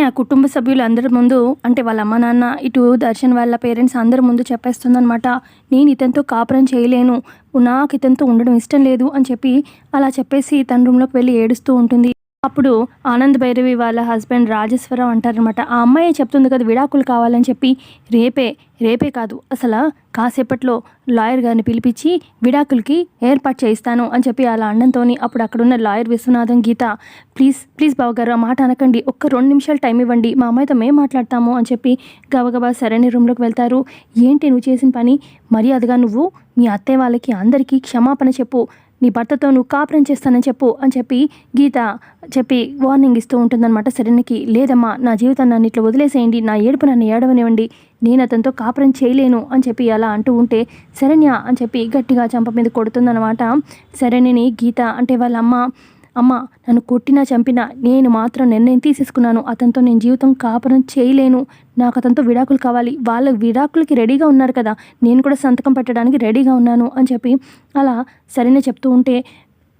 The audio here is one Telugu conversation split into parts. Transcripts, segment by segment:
శరణ్య కుటుంబ సభ్యులు అందరి ముందు అంటే వాళ్ళ అమ్మ నాన్న ఇటు దర్శన్ వాళ్ళ పేరెంట్స్ అందరి ముందు చెప్పేస్తుందనమాట నేను ఇతనితో కాపురం చేయలేను. నాకు ఇతనితో ఉండడం ఇష్టం లేదు అని చెప్పి అలా చెప్పేసి తన రూమ్లోకి వెళ్ళి ఏడుస్తూ ఉంటుంది. అప్పుడు ఆనంద్ భైరవి వాళ్ళ హస్బెండ్ రాజేశ్వరరావు అంటారనమాట ఆ అమ్మాయి చెప్తుంది కదా విడాకులు కావాలని చెప్పి రేపే రేపే కాదు అసలు కాసేపట్లో లాయర్ గారిని పిలిపించి విడాకులకి ఏర్పాటు చేయిస్తాను అని చెప్పి అలా అనడంతో అప్పుడు అక్కడున్న lawyer Viswanatham Geeta please please బావగారు ఆ మాట అనకండి ఒక్క రెండు నిమిషాలు టైం ఇవ్వండి మా అమ్మాయితో మేము మాట్లాడతాము అని చెప్పి గబగబా సరైన రూమ్లోకి వెళ్తారు. ఏంటి నువ్వు చేసిన పని? మర్యాదగా నువ్వు మీ అత్తయ్య వాళ్ళకి అందరికీ క్షమాపణ చెప్పు నీ భర్తతో నువ్వు కాపురం చేస్తానని చెప్పు అని చెప్పి గీత చెప్పి వార్నింగ్ ఇస్తూ ఉంటుందన్నమాట శరణ్యకి. లేదమ్మా నా జీవితం నన్ను ఇట్లా వదిలేసేయండి నా ఏడుపు నన్ను ఏడవనివ్వండి నేను అతనితో కాపురం చేయలేను అని చెప్పి అలా అంటూ ఉంటే శరణ్య అని చెప్పి గట్టిగా చంప మీద కొడుతుందన్నమాట శరణ్యని గీత అంటే వాళ్ళ అమ్మ. అమ్మ నన్ను కొట్టినా చంపినా నేను మాత్రం నిర్ణయం తీసేసుకున్నాను. అతనితో నేను జీవితం కాపురం చేయలేను. నాకు అతనితో విడాకులు కావాలి. వాళ్ళ విడాకులకి రెడీగా ఉన్నారు కదా. నేను కూడా సంతకం పెట్టడానికి రెడీగా ఉన్నాను అని చెప్పి అలా సరైన చెప్తూ ఉంటే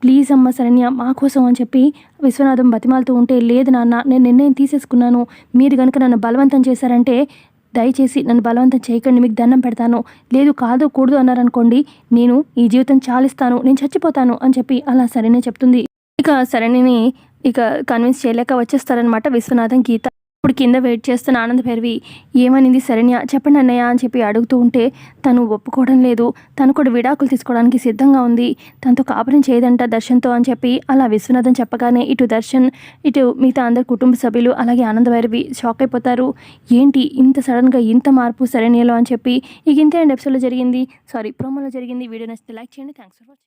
ప్లీజ్ అమ్మ శరణ్య మా కోసం అని చెప్పి విశ్వనాథం బతిమాలుతూ ఉంటే లేదు నాన్న నేను నిర్ణయం తీసేసుకున్నాను. మీరు కనుక నన్ను బలవంతం చేశారంటే దయచేసి నన్ను బలవంతం చేయకండి. మీకు దండం పెడతాను. లేదు కాదు కూడదు అన్నారనుకోండి నేను ఈ జీవితం చాలిస్తాను. నేను చచ్చిపోతాను అని చెప్పి అలా సరైన చెప్తుంది. ఇక సరణిని ఇక కన్విన్స్ చేయలేక వచ్చేస్తారనమాట విశ్వనాథం గీత. ఇప్పుడు కింద వెయిట్ చేస్తున్న ఆనంద్ భైరవి ఏమనింది శరణ్య? చెప్పండి అన్నయ్య అని చెప్పి అడుగుతూ ఉంటే తను ఒప్పుకోవడం లేదు. తను కూడా విడాకులు తీసుకోవడానికి సిద్ధంగా ఉంది. తనతో కాపురం చేయదంట దర్శన్తో అని చెప్పి అలా విశ్వనాథం చెప్పగానే ఇటు దర్శన్ ఇటు మిగతా అందరు కుటుంబ సభ్యులు అలాగే ఆనంద్ భైరవి షాక్ అయిపోతారు. ఏంటి? ఇంత సడన్గా ఇంత మార్పు శరణ్యలో? అని చెప్పి ఇక ఇంతే అండ్ ఎపిసోడ్లో జరిగింది. సారీ ప్రోమోలో జరిగింది. వీడియో నచ్చితే లైక్ చేయండి. Thanks for watching